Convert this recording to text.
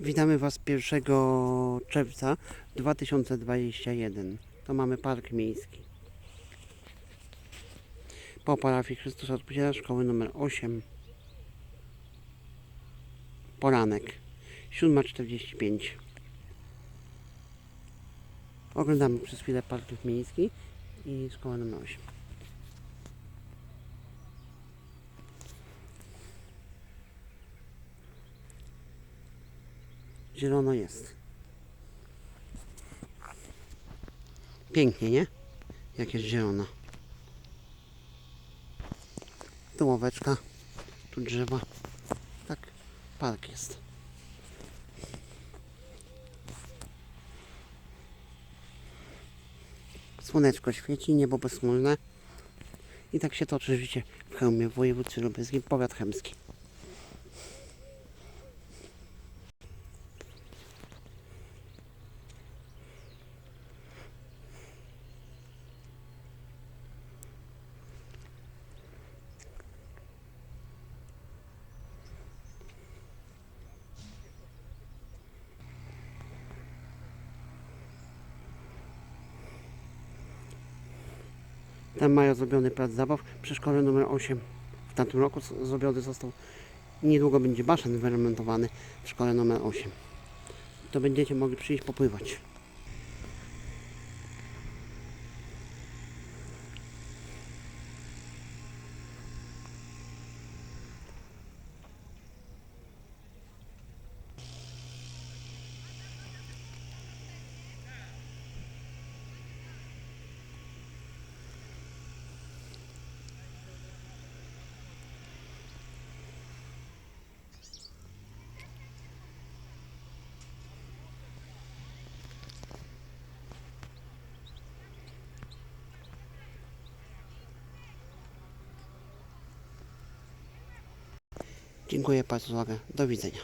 Witamy Was 1 czerwca 2021. To mamy park miejski. Po parafii Chrystusa Odpusticiela szkoły numer 8. Poranek. 7.45. Oglądamy przez chwilę park miejski i szkołę numer 8. Zielono jest. Pięknie, nie? Jak jest zielona. Tu ławeczka, tu drzewa. Tak, park jest. Słoneczko świeci, niebo bezchmurne. I tak się toczy życie w Chełmie, w województwie lubelskim, powiat chemski. Tam mają zrobiony plac zabaw przy szkole numer 8. W tamtym roku zrobiony został. Niedługo będzie basen wyremontowany w szkole numer 8. To będziecie mogli przyjść popływać. Dziękuję Państwu za uwagę. Do widzenia.